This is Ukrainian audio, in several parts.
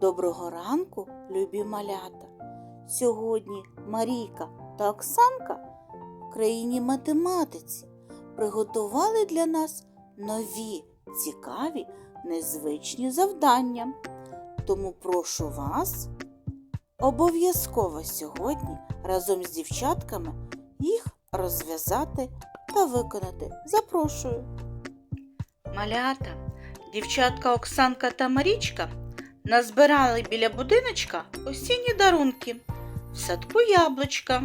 Доброго ранку, любі малята! Сьогодні Марійка та Оксанка в країні математиці приготували для нас нові, цікаві, незвичні завдання. Тому прошу вас обов'язково сьогодні разом з дівчатками їх розв'язати та виконати. Запрошую. Малята, дівчатка Оксанка та Марічка назбирали біля будиночка осінні дарунки. В садку яблучка,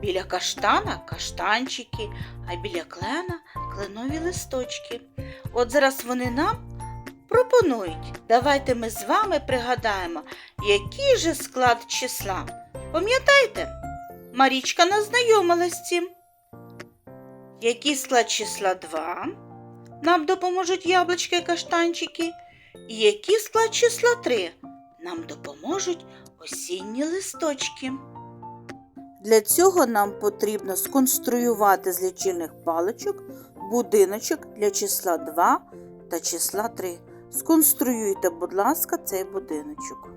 біля каштана каштанчики, а біля клена кленові листочки. От зараз вони нам пропонують. Давайте ми з вами пригадаємо, який же склад числа. Пам'ятаєте? Марічка нас знайомилась з цим. Який склад числа 2? Нам допоможуть яблучка і каштанчики. І який склад числа 3? Нам допоможуть осінні листочки. Для цього нам потрібно сконструювати з лічильних паличок будиночок для числа 2 та числа 3. Сконструюйте, будь ласка, цей будиночок.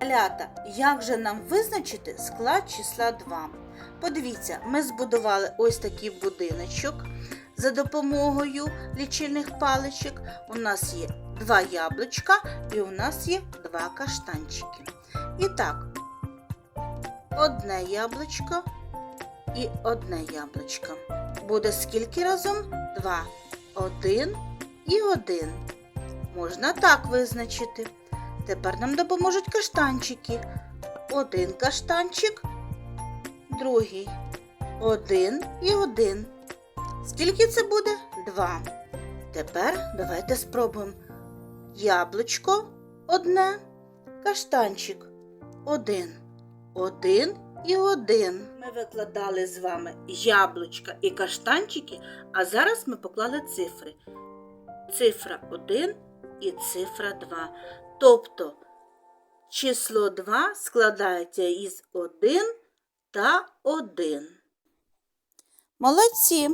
Малята, як же нам визначити склад числа 2? Подивіться, ми збудували ось такий будиночок за допомогою лічильних паличок. У нас є два яблучка і у нас є два каштанчики. І так, одне яблучко і одне яблучко. Буде скільки разом? Два. Один і один. Можна так визначити. Тепер нам допоможуть каштанчики. Один каштанчик, другий. Один і один. Скільки це буде? Два. Тепер давайте спробуємо. Яблучко одне, каштанчик один. Один і один. Ми викладали з вами яблучка і каштанчики, а зараз ми поклали цифри. Цифра 1 і цифра 2. Тобто число 2 складається із 1 та 1. Молодці.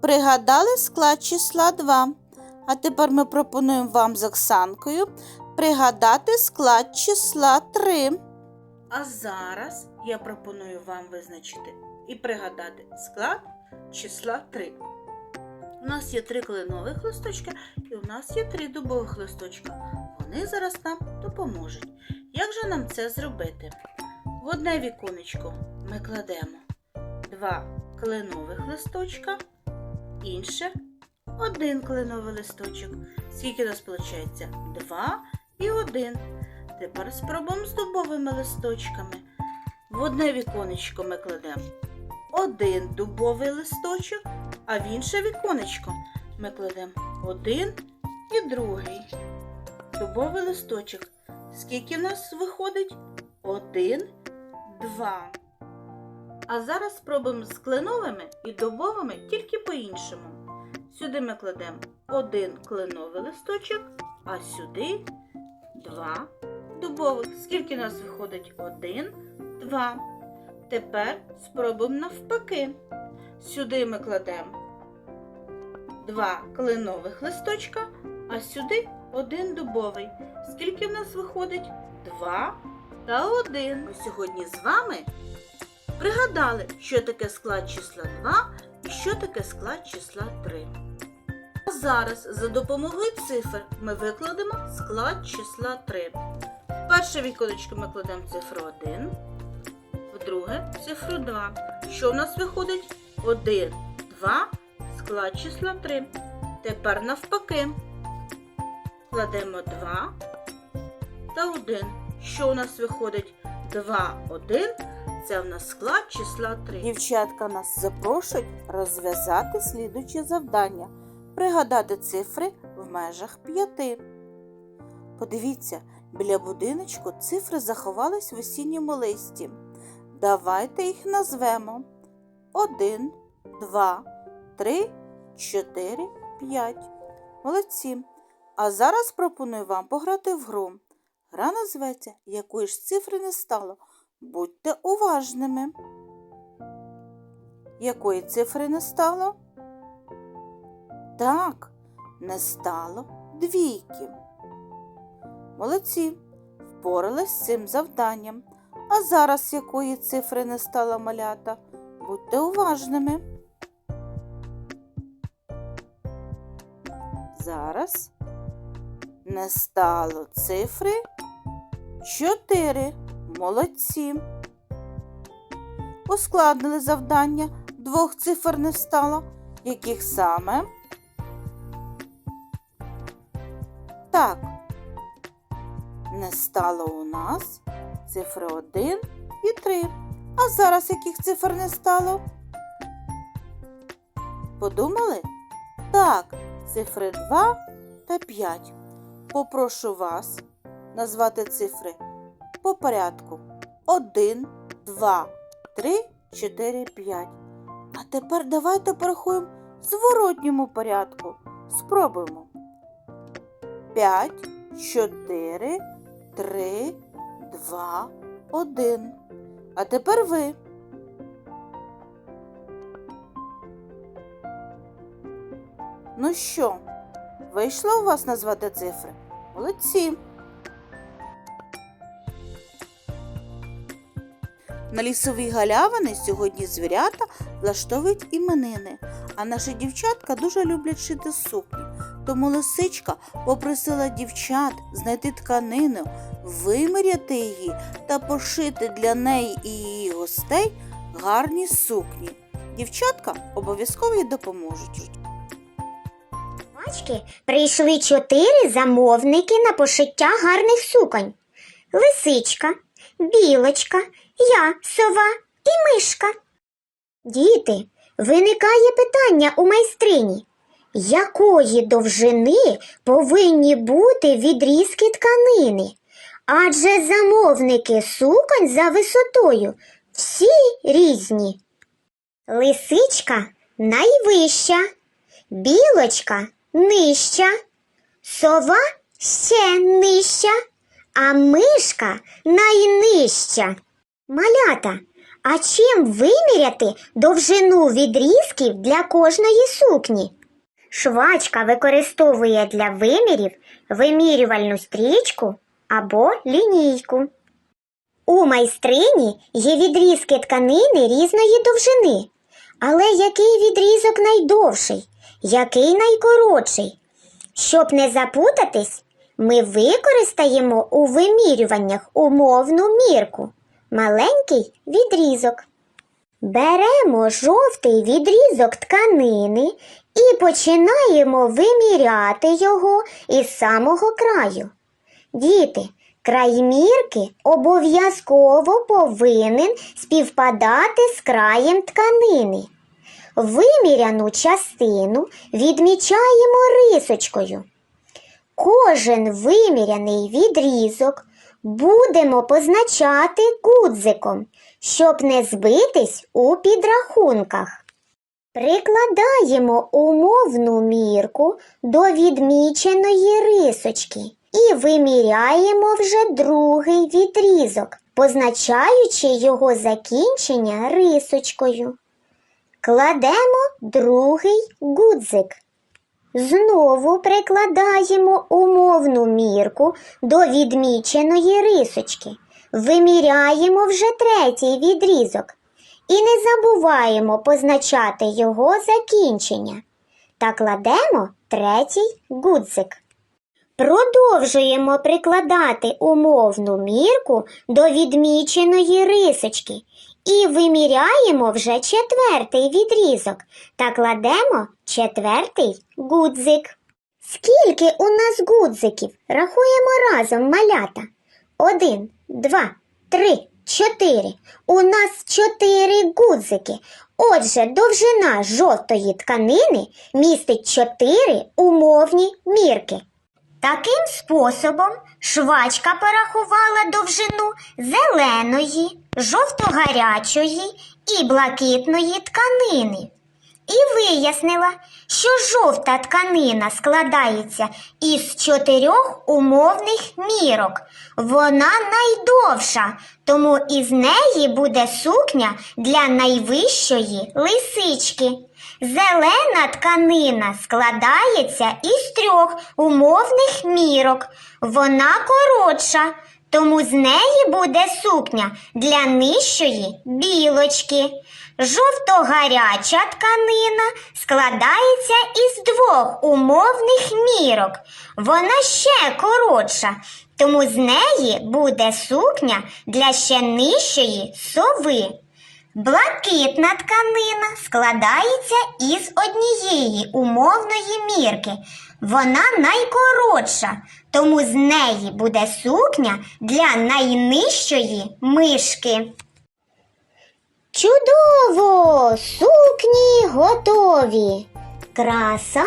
Пригадали склад числа 2. А тепер ми пропонуємо вам з Оксанкою пригадати склад числа 3. А зараз я пропоную вам визначити і пригадати склад числа 3. У нас є три кленових листочка і у нас є три дубових листочка. Вони зараз нам допоможуть. Як же нам це зробити? В одне віконечко ми кладемо два кленових листочка, інше один кленовий листочок. Скільки у нас виходить? Два і один. Тепер спробуємо з дубовими листочками. В одне віконечко ми кладемо один дубовий листочок, а в інше віконечко ми кладемо один і другий дубовий листочок. Скільки в нас виходить? Один, два. А зараз спробуємо з кленовими і дубовими тільки по-іншому. Сюди ми кладемо один кленовий листочок, а сюди два дубових. Скільки у нас виходить? Один, два. Тепер спробуємо навпаки. Сюди ми кладемо два кленових листочка, а сюди один дубовий. Скільки в нас виходить? Два та один. Ми сьогодні з вами пригадали, що таке склад числа 2 і що таке склад числа 3. А зараз за допомогою цифр ми викладемо склад числа 3. В перше віконечко ми кладемо цифру 1, в друге цифру 2. Що в нас виходить? 1, 2, склад числа 3. Тепер навпаки. Кладемо 2 та 1. Що у нас виходить? 2, 1. Це в нас склад числа 3. Дівчатка нас запрошують розв'язати слідучі завдання. Пригадати цифри в межах 5. Подивіться, біля будиночку цифри заховались в осінньому листі. Давайте їх назвемо 1, 2, 3, 4, 5. Молодці. А зараз пропоную вам пограти в гру. Гра називається Якої ж цифри не стало. Будьте уважними. Якої цифри не стало? Так, не стало двійки. Молодці, впорались з цим завданням. А зараз якої цифри не стало малята? Будьте уважними. Зараз не стало цифри 4. Молодці. Ускладнили завдання. Двох цифр не стало. Яких саме? Так. Не стало у нас цифри 1 і 3. А зараз яких цифр не стало? Подумали? Так, цифри 2 та 5. Попрошу вас назвати цифри по порядку. 1, 2, 3, 4, 5. А тепер давайте порахуємо в зворотньому порядку. Спробуємо. 5, 4, 3, 2, 1. А тепер ви. Ну що, вийшло у вас назвати цифри? Молодці. На лісовій галявини сьогодні звірята влаштовують іменини, а наші дівчатка дуже люблять шити сукні. Тому лисичка попросила дівчат знайти тканину, виміряти її та пошити для неї і її гостей гарні сукні. Дівчатка обов'язково їй допоможуть. Бачки, прийшли чотири замовники на пошиття гарних суконь. Лисичка, білочка, я, сова і мишка. Діти, виникає питання у майстрині. Якої довжини повинні бути відрізки тканини? Адже замовники суконь за висотою всі різні. Лисичка найвища, білочка нижча, сова ще нижча, а мишка найнижча. Малята, а чим виміряти довжину відрізків для кожної сукні? Швачка використовує для вимірів вимірювальну стрічку або лінійку. У майстрині є відрізки тканини різної довжини. Але який відрізок найдовший, який найкоротший? Щоб не запутатись, ми використаємо у вимірюваннях умовну мірку маленький відрізок. Беремо жовтий відрізок тканини і починаємо виміряти його із самого краю. Діти, край мірки обов'язково повинен співпадати з краєм тканини. Виміряну частину відмічаємо рисочкою. Кожен виміряний відрізок будемо позначати гудзиком, щоб не збитись у підрахунках. Прикладаємо умовну мірку до відміченої рисочки і виміряємо вже другий відрізок, позначаючи його закінчення рисочкою. Кладемо другий гудзик. Знову прикладаємо умовну мірку до відміченої рисочки. Виміряємо вже третій відрізок і не забуваємо позначати його закінчення. Та кладемо третій гудзик. Продовжуємо прикладати умовну мірку до відміченої рисочки і виміряємо вже четвертий відрізок та кладемо четвертий гудзик. Скільки у нас гудзиків? Рахуємо разом малята. Один, два, три, чотири. У нас чотири гудзики. Отже, довжина жовтої тканини містить чотири умовні мірки. Таким способом швачка порахувала довжину зеленої, жовто-гарячої і блакитної тканини. І вияснила, що жовта тканина складається із чотирьох умовних мірок. Вона найдовша, тому із неї буде сукня для найвищої лисички. Зелена тканина складається із трьох умовних мірок. Вона коротша, тому з неї буде сукня для нижчої білочки. Жовто-гаряча тканина складається із двох умовних мірок. Вона ще коротша, тому з неї буде сукня для ще нижчої сови. Блакитна тканина складається із однієї умовної мірки. Вона найкоротша, тому з неї буде сукня для найнижчої мишки. Чудово! Сукні готові. Краса.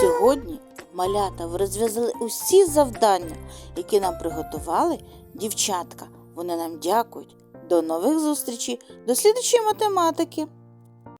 Сьогодні малята розв'язали усі завдання, які нам приготували дівчатка. Вони нам дякують. До нових зустрічей, до слідчої математики.